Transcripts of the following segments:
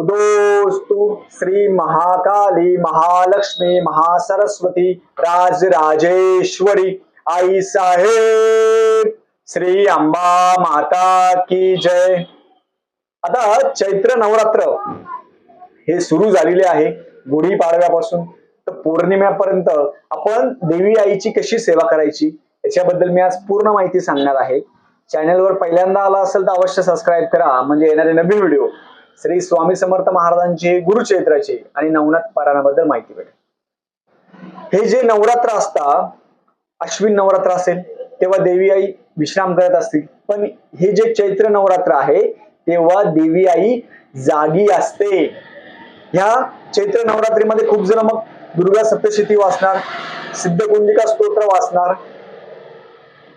उदोस्तु श्री महाकाली महालक्ष्मी महासरस्वती राजराजेश्वरी। आई साहेब श्री अंबा माता की जय। आता चैत्र नवरात्र हे सुरू झालेले आहे गुढीपाडव्यापासून. तर पौर्णिमेपर्यंत आपण देवी आईची कशी सेवा करायची याच्याबद्दल मी आज पूर्ण माहिती सांगणार आहे. चॅनलवर पहिल्यांदा आला असेल तर अवश्य सबस्क्राईब करा. म्हणजे येणारे नवीन व्हिडिओ श्री स्वामी समर्थ महाराजांची गुरुचरित्राची आणि नवनाथ पारायणाबद्दल माहिती भेटेल. हे जे नवरात्र असता अश्विन नवरात्र असेल तेव्हा देवी आई विश्राम करत असतील. पण हे जे चैत्र नवरात्र आहे तेव्हा देवी आई जागी असते. ह्या चैत्र नवरात्रीमध्ये खूप जण मग दुर्गा सप्तशती वाचणार सिद्धकुंजिका स्तोत्र वाचणार.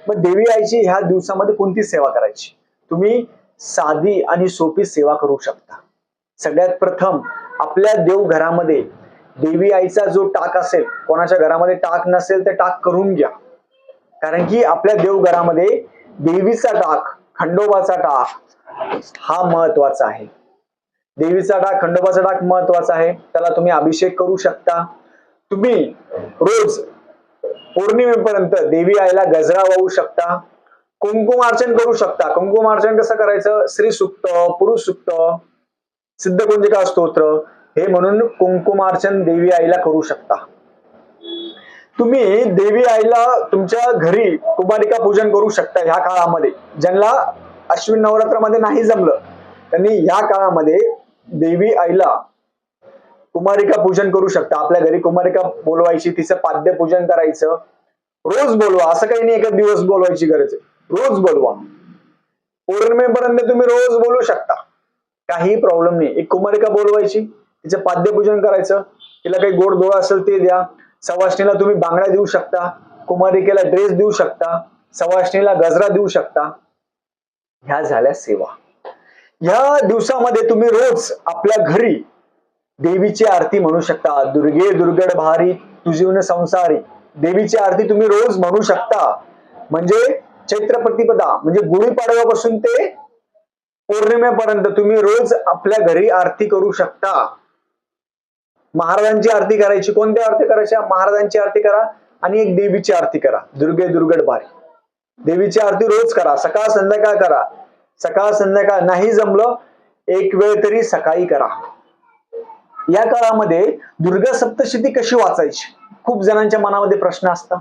मग देवी आईची ह्या दिवसामध्ये कोणती सेवा करायची? तुम्ही साधी आणि सोपी सेवा करू शकता. सगळ्यात प्रथम आपल्या देवघरामध्ये देवी आईचा जो टाक असेल कोणाच्या घरामध्ये टाक नसेल तर टाक करून घ्या. कारण की आपल्या देवघरामध्ये देवीचा टाक खंडोबाचा टाक हा महत्त्वाचा आहे. देवीचा डाक खंडोबाचा डाक महत्त्वाचा आहे. त्याला तुम्ही अभिषेक करू शकता. तुम्ही रोज पौर्णिमेपर्यंत देवी आईला गजरा वाहू शकता. कुंकुमार्चन करू शकता. कुंकुमार्चन कसं करायचं? श्री सुक्त पुरुष सुक्त सिद्धकुंजिका स्तोत्र हे म्हणून कुंकुमार्चन देवी आईला करू शकता. तुम्ही देवी आईला तुमच्या घरी कुमारिका पूजन करू शकता ह्या काळामध्ये. ज्यांना अश्विन नवरात्रामध्ये नाही जमलं त्यांनी या काळामध्ये देवी आईला कुमारिका पूजन करू शकता. आपल्या घरी कुमारिका बोलवायची तिचं पाद्य पूजन करायचं. रोज बोलवा असं काही नाही एकच दिवस बोलवायची गरज आहे. रोज बोलवा. पौर्णिमेपर्यंत तुम्ही रोज बोलू शकता. काही प्रॉब्लेम नाही. एक कुमारिका बोलवायची तिचं पाद्यपूजन करायचं तिला काही गोड डोळा असेल ते द्या. सवाष्णीला तुम्ही बांगड्या देऊ शकता कुमारिकेला ड्रेस देऊ शकता सवाष्णीला गजरा देऊ शकता. ह्या झाल्या सेवा. ह्या दिवसामध्ये तुम्ही रोज आपल्या घरी देवीची आरती म्हणू शकता. दुर्गे दुर्गड भारी तुझीवन संसारी. देवीची आरती तुम्ही रोज म्हणू शकता. म्हणजे चैत्र प्रतिपदा म्हणजे गुढीपाडव्यापासून ते पौर्णिमेपर्यंत तुम्ही रोज आपल्या घरी आरती करू शकता. महाराजांची आरती करायची कोणत्या आरती करायच्या? महाराजांची आरती करा आणि एक देवीची आरती करा. दुर्गे दुर्गड भारी देवीची आरती रोज करा. सकाळ संध्याकाळ करा. सकाळ संध्याकाळ नाही जमलं एक वेळ तरी सकाळी करा. या काळामध्ये दुर्गा सप्तशती कशी वाचायची? खूप जणांच्या मनामध्ये प्रश्न असतात.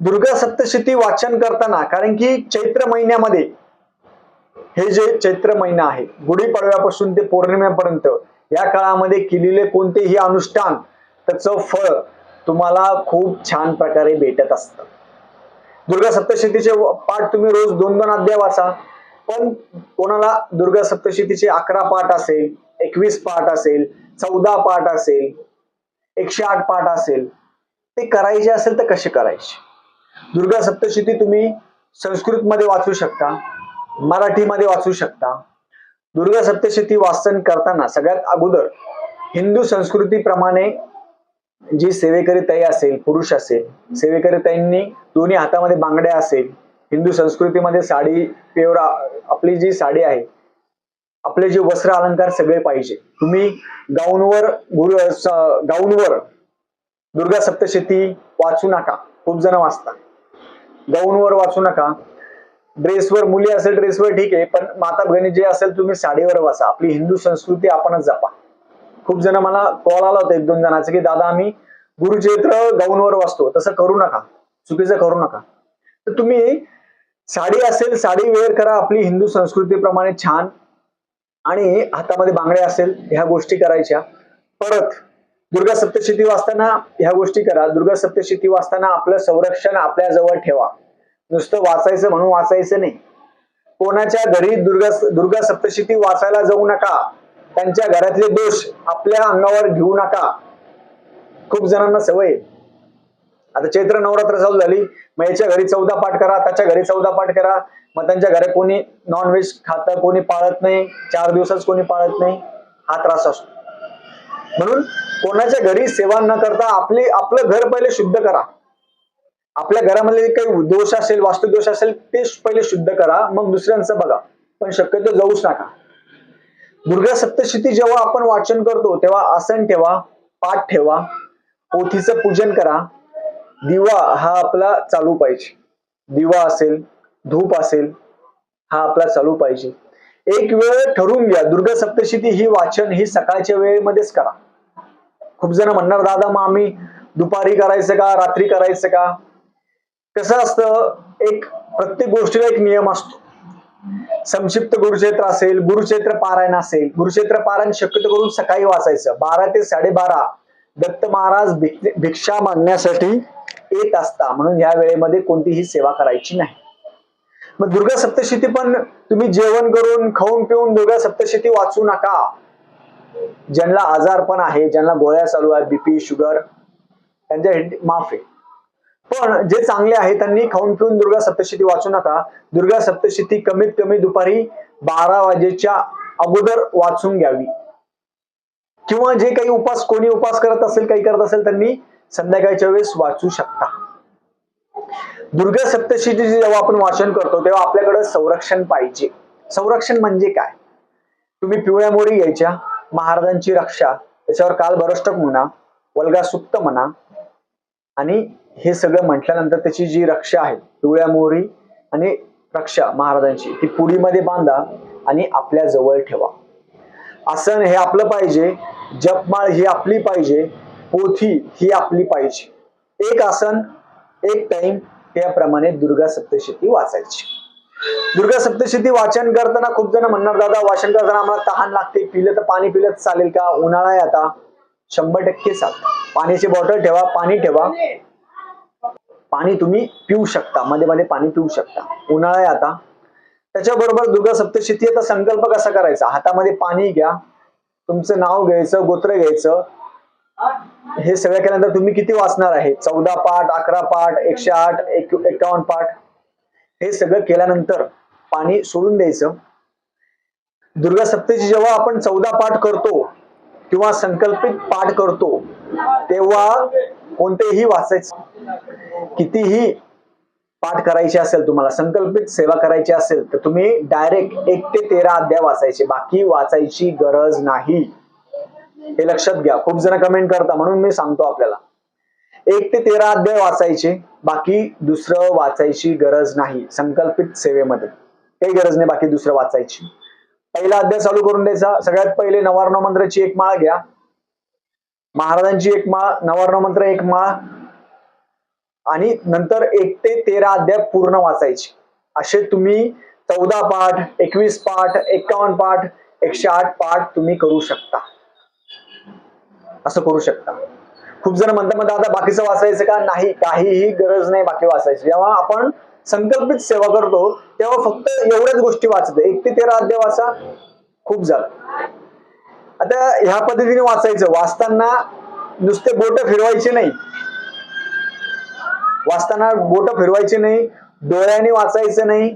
दुर्गा सप्तशती वाचन करताना कारण की चैत्र महिन्यामध्ये हे जे चैत्र महिना आहे गुढीपाडव्यापासून ते पौर्णिमेपर्यंत या काळामध्ये केलेले कोणतेही अनुष्ठान त्याचं फळ तुम्हाला खूप छान प्रकारे भेटत असतं. दुर्गा सप्तशतीचे पाठ तुम्ही रोज दोन दोन अध्याय वाचा पण कोणाला दुर्गा सप्तशतीचे अकरा पाठ असेल एकवीस पाठ असेल चौदा पाठ असेल एकशे आठ पाठ असेल ते करायचे असेल तर कसे करायचे? दुर्गा सप्तशती तुम्ही संस्कृत मध्ये वाचू शकता मराठीमध्ये वाचू शकता. दुर्गा सप्तशती वाचन करताना सगळ्यात अगोदर हिंदू संस्कृतीप्रमाणे जी सेवेकरी ताई असेल पुरुष असेल सेवेकरी ताईंनी दोन्ही हातामध्ये बांगड्या असेल हिंदू संस्कृतीमध्ये साडी पेवरा आपली जी साडी आहे आपले जे वस्त्र अलंकार सगळे पाहिजे. तुम्ही गाऊनवर गुरु गाऊनवर दुर्गा सप्तशती वाचू नका. खूप जण वाचतात. गाऊनवर वाचू नका. ड्रेसवर मुली असेल ड्रेसवर ठीक आहे पण माता भगिनी जे असेल तुम्ही साडीवर वाचा. आपली हिंदू संस्कृती आपणच जपा. खूप जण मला कॉल आला होता एक दोन जणांचा की दादा आम्ही गुरुचैत्र गाऊनवर वाचतो. तसं करू नका. चुकीचं करू नका. तर तुम्ही साडी असेल साडी वेअर करा आपली हिंदू संस्कृतीप्रमाणे छान. आणि हातामध्ये बांगड्या असेल ह्या गोष्टी करायच्या. परत दुर्गा सप्तशती वाचताना ह्या गोष्टी करा. दुर्गा सप्तशती वाचताना आपलं संरक्षण आपल्या जवळ ठेवा. नुसतं वाचायचं म्हणून वाचायचं नाही. कोणाच्या घरी दुर्गा दुर्गा सप्तशती वाचायला जाऊ नका. त्यांच्या घरातले दोष आपल्या अंगावर घेऊ नका. खूप जणांना सवय आता चैत्र नवरात्र चालू झाली. मग याच्या घरी चौदा पाठ करा त्याच्या घरी चौदा पाठ करा. मग त्यांच्या घरी कोणी नॉनव्हेज खातं कोणी पाळत नाही. चार दिवसच कोणी पाळत नाही. हा त्रास असतो. म्हणून कोणाच्या घरी सेवा न करता आपली आपलं घर पहिले शुद्ध करा. आपल्या घरामध्ये काही दोष असेल वास्तुदोष असेल ते पहिले शुद्ध करा. मग दुसऱ्यांचं बघा. पण शक्यतो जाऊच नका. दुर्गा सप्तशती जेव्हा आपण वाचन करतो तेव्हा आसन ठेवा पाठ ठेवा पोथीचं पूजन करा. दिवा हा आपला चालू पाहिजे. दिवा असेल धूप असेल हा आपला चालू पाहिजे. एक वेळ ठरवून घ्या. दुर्गा सप्तशती ही वाचन ही सकाळच्या वेळेमध्येच करा. खूप जण म्हणणार दादा मग आम्ही दुपारी करायचं का? रात्री करायचं का? कसं असतं एक प्रत्येक गोष्टीला एक नियम असतो. संक्षिप्त गुरुक्षेत्र असेल गुरुक्षेत्र पारायण असेल गुरुक्षेत्र पारायण शक्यतो करून सकाळी वाचायचं. बारा ते साडेबारा दत्त महाराज भिक्षा मागण्यासाठी येत असता. म्हणून या वेळेमध्ये कोणतीही सेवा करायची नाही. मग दुर्गा सप्तशती पण तुम्ही जेवण करून खाऊन पिऊन दुर्गा सप्तशती वाचू नका. ज्यांना आजारपण आहे ज्यांना गोळ्या चालू आहेत बीपी शुगर त्यांच्या माफ आहे. पण जे चांगले आहे त्यांनी खाऊन पिऊन दुर्गा सप्तशती वाचू नका. दुर्गा सप्तशती कमीत कमी दुपारी बारा वाजेच्या अगोदर वाचून घ्यावी. किंवा जे काही उपास कोणी उपास करत असेल काही करत असेल त्यांनी संध्याकाळच्या वेळेस वाचू शकता. दुर्गा सप्तशतीचे जेव्हा आपण वाचन करतो तेव्हा आपल्याकडे संरक्षण पाहिजे. संरक्षण म्हणजे काय? तुम्ही पिवळ्या मोरी घ्यायच्या महाराजांची रक्षा त्याच्यावर काल बरष्टक म्हणा वल्गा सुप्त म्हणा आणि हे सगळं म्हटल्यानंतर त्याची जी रक्षा आहे पिवळ्या मोहरी आणि रक्षा महाराजांची ती पुडीमध्ये बांधा आणि आपल्या जवळ ठेवा. आसन हे आपलं पाहिजे जपमाळ ही आपली पाहिजे पोथी ही आपली पाहिजे. एक आसन एक टाइम त्याप्रमाणे दुर्गा सप्तशती वाचायची. दुर्गा सप्तशती वाचन करताना खूप जण म्हणणार दादा वाचन करताना आम्हाला तहान लागते पिलं तर पाणी पिलं तर चालेल का? उन्हाळा आहे आता. शंभर टक्के चालतं पाण्याची बॉटल ठेवा पाणी ठेवा. पाणी तुम्ही पिऊ शकता मध्ये मध्ये पाणी पिऊ शकता. उन्हाळा आहे आता. त्याच्याबरोबर दुर्गा सप्तशती आता संकल्प कसा करायचा? हातामध्ये पाणी घ्या. तुमचं नाव घ्यायचं गोत्र घ्यायचं. हे सगळं केल्यानंतर तुम्ही किती वाचणार आहे? चौदा पाठ अकरा पाठ एकशे आठ एक एकावन्न पाठ. हे सगळं केल्यानंतर पाणी सोडून द्यायचं. दुर्गा सप्तेची जेव्हा आपण चौदा पाठ करतो किंवा संकल्पित पाठ करतो तेव्हा कोणतेही वाचायचं कितीही पाठ करायचे असेल तुम्हाला संकल्पित सेवा करायची असेल तर तुम्ही डायरेक्ट एक ते तेरा अध्याय वाचायचे. बाकी वाचायची गरज नाही. हे लक्षात घ्या. खूप जण कमेंट करता म्हणून मी सांगतो आपल्याला. एक ते तेरा अध्याय वाचायचे बाकी दुसरं वाचायची गरज नाही संकल्पित सेवेमध्ये. काही गरज नाही बाकी दुसरं वाचायची. पहिला अध्याय चालू करून द्यायचा. सगळ्यात पहिले नवार्ण मंत्राची एक माळ घ्या. महाराजांची एक माळ नवार्ण मंत्र एक माळ आणि नंतर एक ते तेरा अध्याय पूर्ण वाचायचे. असे तुम्ही चौदा पाठ एकवीस पाठ एकावन्न पाठ एकशे आठ पाठ तुम्ही करू शकता. असं करू शकता. खूप जण म्हणतात म्हणतात आता बाकीचं वाचायचं का? नाही काहीही गरज नाही बाकी वाचायची. जेव्हा आपण संकल्पित सेवा करतो तेव्हा फक्त एवढ्याच गोष्टी वाचते. एक ते तेरा अध्याय वाचा खूप झालं. आता ह्या पद्धतीने वाचायचं. वाचताना नुसते बोट फिरवायचे नाही. वाचताना बोट फिरवायची नाही डोळ्याने वाचायचं नाही.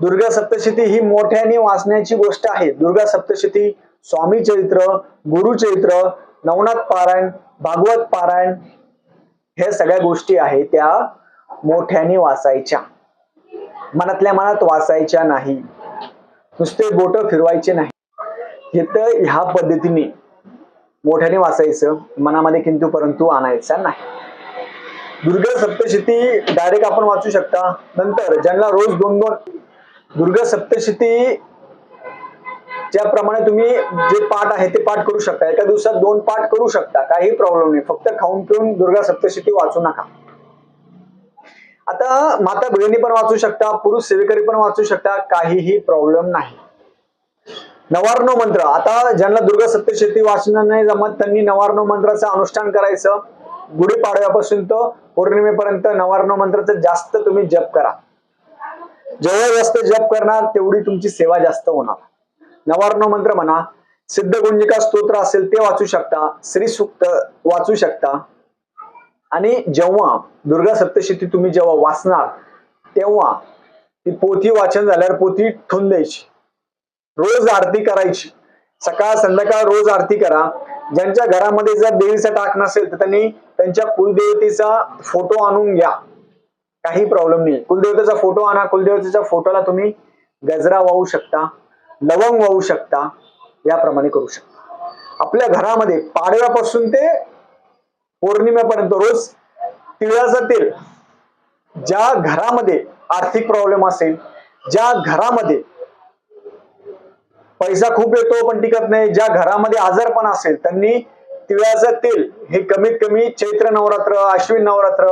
दुर्गा सप्तशती ही मोठ्याने वाचण्याची गोष्ट आहे. दुर्गा सप्तशती स्वामी चरित्र गुरुचरित्र नवनाथ पारायण भागवत पारायण हे सगळ्या गोष्टी आहेत त्या मोठ्याने वाचायच्या. मनातल्या मनात वाचायच्या नाही. नुसते बोट फिरवायचे नाही. हे तर ह्या पद्धतीने मोठ्याने वाचायचं मनामध्ये किंतु परंतु आणायचा नाही. दुर्गा सप्तशती डायरेक्ट आपण वाचू शकता. नंतर ज्यांना रोज दोन दोन दुर्गा सप्तशती ज्याप्रमाणे तुम्ही जे पाठ आहे ते पाठ करू शकता. एका दिवसात दोन पाठ करू शकता. काही प्रॉब्लेम नाही. फक्त खाऊन पिऊन दुर्गा सप्तशती वाचू नका. आता माता भगिनी पण वाचू शकता पुरुष सेवेकरी पण वाचू शकता काहीही प्रॉब्लेम नाही. नवार्णव मंत्र. आता ज्यांना दुर्गा सप्तशती वाचणं नाही जमत त्यांनी नवार्णव मंत्राचं अनुष्ठान करायचं. गुढीपाडव्यापासून तर पौर्णिमेपर्यंत नवार्णव मंत्राचं जास्त तुम्ही जप करा. जेवढा जास्त जप करणार तेवढी तुमची सेवा जास्त होणार. नवार्ण मंत्र म्हणा सिद्धगुंजिका स्तोत्र असेल ते वाचू शकता श्री सुक्त वाचू शकता. आणि जेव्हा दुर्गा सप्तशती तुम्ही जेव्हा वाचणार तेव्हा ती पोथी वाचन झाल्यावर पोथी ठेवून द्यायची. रोज आरती करायची. सकाळ संध्याकाळ रोज आरती करा. ज्यांच्या घरामध्ये जर देवीचा टाक नसेल तर त्यांनी त्यांच्या कुलदेवतेचा फोटो आणून घ्या. काही प्रॉब्लेम नाही. कुलदेवतेचा फोटो आणा. कुलदेवतेच्या फोटोला तुम्ही गजरा वाहू शकता. लवंग वाहू शकता याप्रमाणे करू शकता. आपल्या घरामध्ये पाडव्यापासून ते पौर्णिमेपर्यंत रोज तिळाचं तेल ज्या घरामध्ये आर्थिक प्रॉब्लेम असेल ज्या घरामध्ये पैसा खूप येतो पण टिकत नाही ज्या घरामध्ये आजारपण असेल त्यांनी तिळाचं तेल हे कमीत कमी चैत्र नवरात्र अश्विन नवरात्र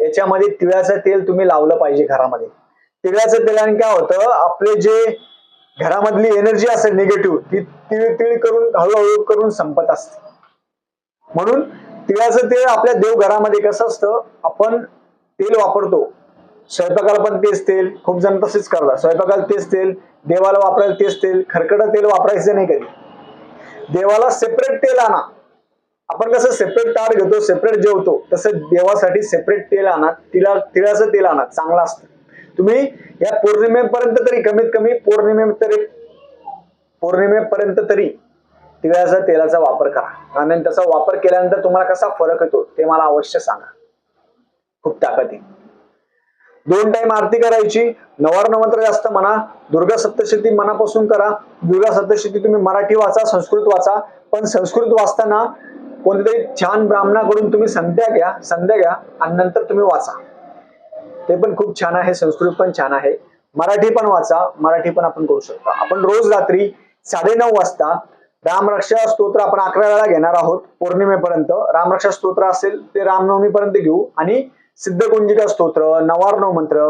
याच्यामध्ये तिळाचं तेल तुम्ही लावलं पाहिजे घरामध्ये. तिळाचं तेलाने काय होतं आपले जे घरामधली एनर्जी असेल निगेटिव्ह ती तिळ तिळ करून हळूहळू करून संपत असते. म्हणून तिळाचं तेल आपल्या देवघरामध्ये कसं असतं आपण तेल वापरतो. स्वयंपाकाला पण तेच तेल खूप जण तसेच करतात. स्वयंपाकाला तेच तेल देवाला वापरायला तेच तेल खरकटं तेल वापरायचं नाही कधी. देवाला सेपरेट तेल आणा. आपण कसं सेपरेट ताट घेतो सेपरेट जेवतो तसं देवासाठी सेपरेट तेल आणा. तिला तिळाचं तेल आणा चांगलं असतं. तुम्ही या पौर्णिमेपर्यंत तरी कमीत कमी पौर्णिमे तरी पौर्णिमेपर्यंत तरी तिळाचा तेलाचा वापर करा. आणि त्याचा वापर केल्यानंतर तुम्हाला कसा फरक येतो ते मला अवश्य सांगा. खूप ताकद आहे. दोन टाइम आरती करायची. नवार नवत्र जास्त म्हणा. दुर्गा सप्तशती मनापासून करा. दुर्गा सप्तशती तुम्ही मराठी वाचा संस्कृत वाचा. पण संस्कृत वाचताना कोणत्यातरी छान ब्राह्मणाकडून तुम्ही संध्या घ्या संध्या घ्या आणि नंतर तुम्ही वाचा. ते पण खूप छान आहे संस्कृत पण छान आहे. मराठी पण वाचा मराठी पण आपण करू शकतो. आपण रोज रात्री साडेनऊ वाजता रामरक्षा स्तोत्र आपण अकरा वेळा घेणार आहोत पौर्णिमेपर्यंत. रामरक्षा स्तोत्र असेल ते रामनवमीपर्यंत घेऊ. आणि सिद्धकुंजिका स्तोत्र नवार्णव मंत्र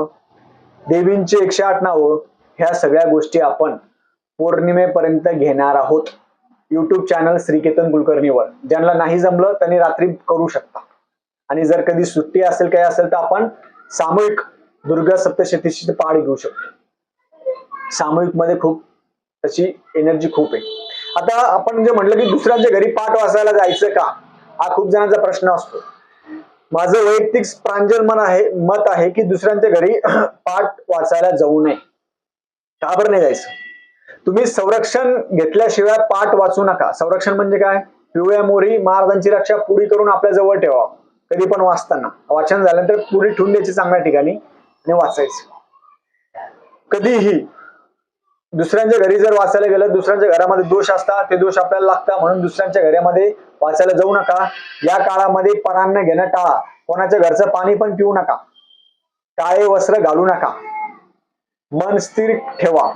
देवींचे एकशे आठ नावं ह्या सगळ्या गोष्टी आपण पौर्णिमेपर्यंत घेणार आहोत. युट्यूब चॅनल श्रीकेतन कुलकर्णीवर. ज्यांना नाही जमलं त्यांनी रात्री करू शकता. आणि जर कधी सुट्टी असेल काही असेल तर आपण सामूहिक दुर्गा सप्तशतीची पाठ घेऊ शकतो. सामूहिकमध्ये खूप त्याची एनर्जी खूप आहे. आता आपण जे म्हटलं की दुसऱ्यांच्या घरी पाठ वाचायला जायचं का? हा खूप जणांचा प्रश्न असतो. माझं वैयक्तिक प्रांजल मन आहे मत आहे की दुसऱ्यांच्या घरी पाठ वाचायला जाऊ नये. का बरं नाही जायचं? तुम्ही संरक्षण घेतल्याशिवाय पाठ वाचू नका. संरक्षण म्हणजे काय? पिवळ्या मोरी महाराजांची रक्षा पुढी करून आपल्या जवळ ठेवा कधी पण वाचताना. वाचन झाल्यानंतर पुढे ठेवून द्यायची चांगल्या ठिकाणी आणि वाचायचं. कधीही दुसऱ्यांच्या घरी जर वाचायला गेलं दुसऱ्यांच्या घरामध्ये दोष असतात ते दोष आपल्याला लागतात म्हणून दुसऱ्यांच्या घरामध्ये वाचायला जाऊ नका. या काळामध्ये परान्न घेणं टाळा. कोणाच्या घरचं पाणी पण पिऊ नका. काळे वस्त्र घालू नका. मन स्थिर ठेवा.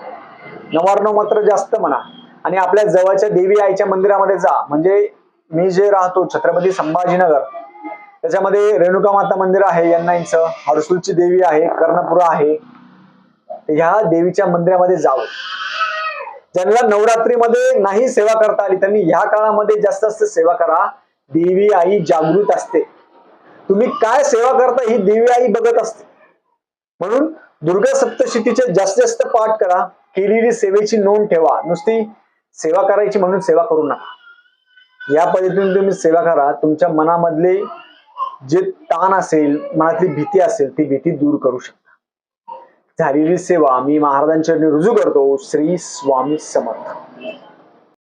नवार्णव मात्र जास्त म्हणा. आणि आपल्या जवळच्या देवी आईच्या मंदिरामध्ये जा. म्हणजे मी जे राहतो छत्रपती संभाजीनगर त्याच्यामध्ये रेणुका माता मंदिर आहे यांनाईंचं हरसूलची देवी आहे कर्णपुरा आहे. ह्या देवीच्या मंदिरामध्ये जावं. ज्यांना नवरात्रीमध्ये नाही सेवा करता आली त्यांनी ह्या काळामध्ये जास्त जास्त सेवा करा. देवी आई जागृत असते. तुम्ही काय सेवा करता ही देवी आई बघत असते. म्हणून दुर्गा सप्तशतीचे जास्त जास्त पाठ करा. केलेली सेवेची नोंद ठेवा. नुसती सेवा करायची म्हणून सेवा करू नका. या पद्धतीने तुम्ही सेवा करा. तुमच्या मनामधले जे ताण असेल मनातली भीती असेल ती भीती दूर करू शकता. झालेली सेवा मी महाराजांच्या रुजू करतो. श्री स्वामी समर्थ.